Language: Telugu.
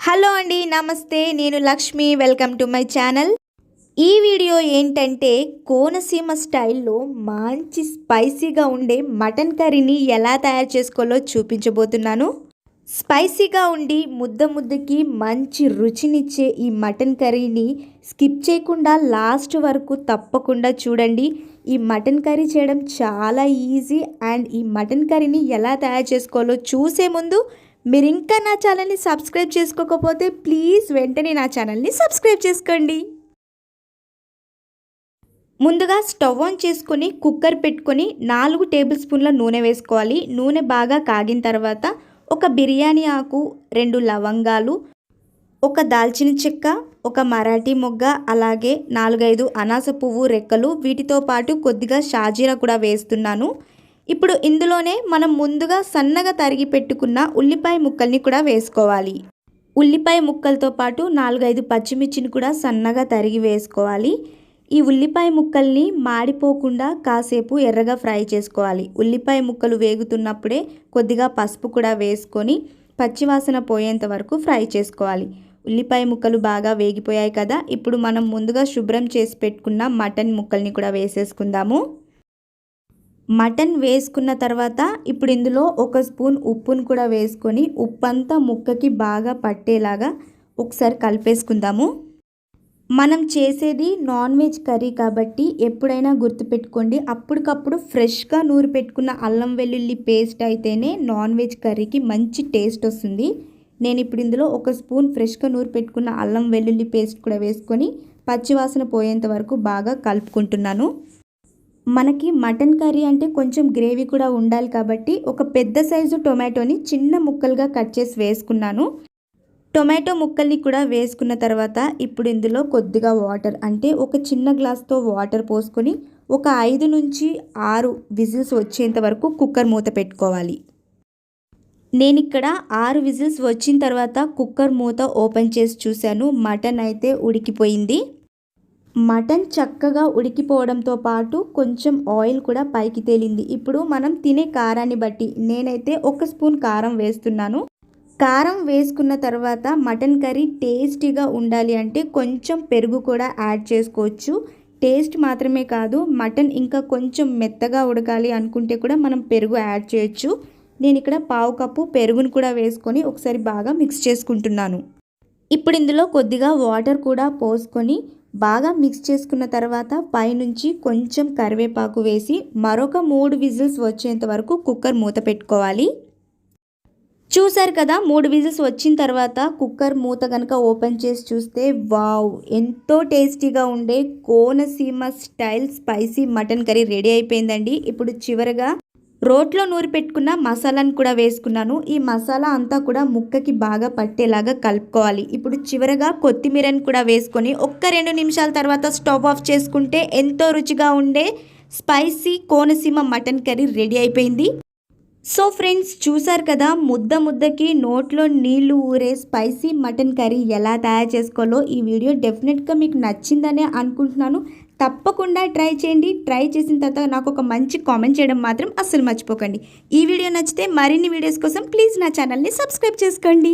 హలో అండి నమస్తే. నేను Lakshmi welcome to my channel. ఈ వీడియో ఏంటంటే కోనసీమ స్టైల్లో మంచి స్పైసీగా ఉండే మటన్ కర్రీని ఎలా తయారు చేసుకోవాలో చూపించబోతున్నాను. స్పైసీగా ఉండి ముద్ద ముద్దకి మంచి రుచినిచ్చే ఈ మటన్ కర్రీని స్కిప్ చేయకుండా లాస్ట్ వరకు తప్పకుండా చూడండి. ఈ మటన్ కర్రీ చేయడం చాలా ఈజీ అండ్ ఈ మటన్ కర్రీని ఎలా తయారు చేసుకోవాలో చూసే ముందు మీరు ఇంకా నా ఛానల్ని సబ్స్క్రైబ్ చేసుకోకపోతే ప్లీజ్ వెంటనే నా ఛానల్ని సబ్స్క్రైబ్ చేసుకోండి. ముందుగా స్టవ్ ఆన్ చేసుకొని కుక్కర్ పెట్టుకొని నాలుగు టేబుల్ స్పూన్ల నూనె వేసుకోవాలి. నూనె బాగా కాగిన తర్వాత ఒక బిర్యానీ ఆకు రెండు లవంగాలు ఒక దాల్చిన చెక్క ఒక మరాఠీ మొగ్గ అలాగే నాలుగైదు అనాస పువ్వు రెక్కలు వీటితో పాటు కొద్దిగా షాజీరా కూడా వేస్తున్నాను. ఇప్పుడు ఇందులోనే మనం ముందుగా సన్నగా తరిగి పెట్టుకున్న ఉల్లిపాయ ముక్కల్ని కూడా వేసుకోవాలి. ఉల్లిపాయ ముక్కలతో పాటు నాలుగైదు పచ్చిమిర్చిని కూడా సన్నగా తరిగి వేసుకోవాలి. ఈ ఉల్లిపాయ ముక్కల్ని మాడిపోకుండా కాసేపు ఎర్రగా ఫ్రై చేసుకోవాలి. ఉల్లిపాయ ముక్కలు వేగుతున్నప్పుడే కొద్దిగా పసుపు కూడా వేసుకొని పచ్చివాసన పోయేంత వరకు ఫ్రై చేసుకోవాలి. ఉల్లిపాయ ముక్కలు బాగా వేగిపోయాయి కదా ఇప్పుడు మనం ముందుగా శుభ్రం చేసి పెట్టుకున్న మటన్ ముక్కల్ని కూడా వేసేసుకుందాము. మటన్ వేసుకున్న తర్వాత ఇప్పుడు ఇందులో ఒక స్పూన్ ఉప్పును కూడా వేసుకొని ఉప్పు అంతా ముక్కకి బాగా పట్టేలాగా ఒకసారి కలిపేసుకుందాము. మనం చేసేది నాన్ వెజ్ కర్రీ కాబట్టి ఎప్పుడైనా గుర్తుపెట్టుకోండి అప్పటికప్పుడు ఫ్రెష్గా నూరు పెట్టుకున్న అల్లం వెల్లుల్లి పేస్ట్ అయితేనే నాన్ వెజ్ కర్రీకి మంచి టేస్ట్ వస్తుంది. నేను ఇప్పుడు ఇందులో ఒక స్పూన్ ఫ్రెష్గా నూరు పెట్టుకున్న అల్లం వెల్లుల్లి పేస్ట్ కూడా వేసుకొని పచ్చివాసన పోయేంత వరకు బాగా కలుపుకుంటున్నాను. మనకి మటన్ కర్రీ అంటే కొంచెం గ్రేవీ కూడా ఉండాలి కాబట్టి ఒక పెద్ద సైజు టొమాటోని చిన్న ముక్కలుగా కట్ చేసి వేసుకున్నాను. టొమాటో ముక్కల్ని కూడా వేసుకున్న తర్వాత ఇప్పుడు ఇందులో కొద్దిగా వాటర్ అంటే ఒక చిన్న గ్లాస్తో వాటర్ పోసుకొని ఒక ఐదు నుంచి ఆరు విజిల్స్ వచ్చేంత వరకు కుక్కర్ మూత పెట్టుకోవాలి. నేను ఇక్కడ ఆరు విజిల్స్ వచ్చిన తర్వాత కుక్కర్ మూత ఓపెన్ చేసి చూశాను. మటన్ అయితే ఉడికిపోయింది. మటన్ చక్కగా ఉడికిపోవడంతో పాటు కొంచెం ఆయిల్ కూడా పైకి తేలింది. ఇప్పుడు మనం తినే కారాన్ని బట్టి నేనైతే ఒక స్పూన్ కారం వేస్తున్నాను. కారం వేసుకున్న తర్వాత మటన్ కర్రీ టేస్టీగా ఉండాలి అంటే కొంచెం పెరుగు కూడా యాడ్ చేసుకోవచ్చు. టేస్ట్ మాత్రమే కాదు మటన్ ఇంకా కొంచెం మెత్తగా ఉడకాలి అనుకుంటే కూడా మనం పెరుగు యాడ్ చేయొచ్చు. నేను ఇక్కడ పావు కప్పు పెరుగును కూడా వేసుకొని ఒకసారి బాగా మిక్స్ చేసుకుంటున్నాను. ఇప్పుడు ఇందులో కొద్దిగా వాటర్ కూడా పోసుకొని బాగా మిక్స్ చేసుకున్న తర్వాత పైనుంచి కొంచెం కరివేపాకు వేసి మరొక మూడు విజిల్స్ వచ్చేంత వరకు కుక్కర్ మూత పెట్టుకోవాలి. చూశారు కదా మూడు విజిల్స్ వచ్చిన తర్వాత కుక్కర్ మూత కనుక ఓపెన్ చేసి చూస్తే వావ్ ఎంతో టేస్టీగా ఉండే Konaseema style spicy mutton curry ready అయిపోయిందండి. ఇప్పుడు చివరగా రోట్లో నూరి పెట్టుకున్న మసాలాను కూడా వేసుకున్నాను. ఈ మసాలా అంతా కూడా ముక్కకి బాగా పట్టేలాగా కలుపుకోవాలి. ఇప్పుడు చివరగా కొత్తిమీరని కూడా వేసుకొని ఒక్క రెండు నిమిషాల తర్వాత స్టవ్ ఆఫ్ చేసుకుంటే ఎంతో రుచిగా ఉండే spicy Konaseema mutton curry ready అయిపోయింది. సో ఫ్రెండ్స్ చూసారు కదా ముద్ద ముద్దకి నోట్లో నీళ్ళు ఊరే స్పైసీ మటన్ కర్రీ ఎలా తయారు చేసుకోవాలో ఈ వీడియో డెఫినెట్గా మీకు నచ్చిందనే అనుకుంటున్నాను. తప్పకుండా ట్రై చేయండి. ట్రై చేసిన తర్వాత నాకు ఒక మంచి కామెంట్ చేయడం మాత్రం అస్సలు మర్చిపోకండి. ఈ వీడియో నచ్చితే మరిన్ని వీడియోస్ కోసం ప్లీజ్ నా ఛానల్ని సబ్స్క్రైబ్ చేసుకోండి.